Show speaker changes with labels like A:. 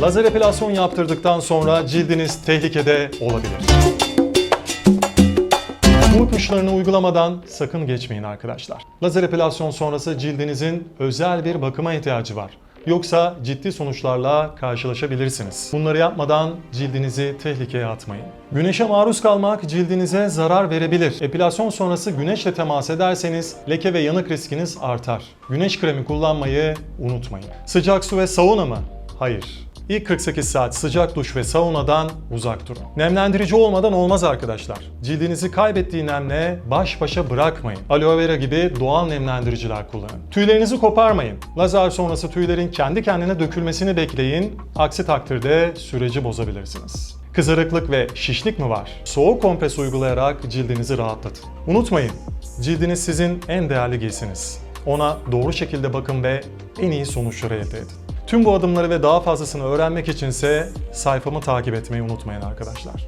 A: Lazer epilasyon yaptırdıktan sonra cildiniz tehlikede olabilir. Bu ipuçlarını uygulamadan sakın geçmeyin arkadaşlar. Lazer epilasyon sonrası cildinizin özel bir bakıma ihtiyacı var. Yoksa ciddi sonuçlarla karşılaşabilirsiniz. Bunları yapmadan cildinizi tehlikeye atmayın. Güneşe maruz kalmak cildinize zarar verebilir. Epilasyon sonrası güneşle temas ederseniz leke ve yanık riskiniz artar. Güneş kremi kullanmayı unutmayın. Sıcak su ve sauna mı? Hayır. İlk 48 saat sıcak duş ve saunadan uzak durun. Nemlendirici olmadan olmaz arkadaşlar. Cildinizi kaybettiği nemle baş başa bırakmayın. Aloe vera gibi doğal nemlendiriciler kullanın. Tüylerinizi koparmayın. Lazer sonrası tüylerin kendi kendine dökülmesini bekleyin. Aksi takdirde süreci bozabilirsiniz. Kızarıklık ve şişlik mi var? Soğuk kompres uygulayarak cildinizi rahatlatın. Unutmayın, cildiniz sizin en değerli giysiniz. Ona doğru şekilde bakın ve en iyi sonuçları elde edin. Tüm bu adımları ve daha fazlasını öğrenmek içinse sayfamı takip etmeyi unutmayın arkadaşlar.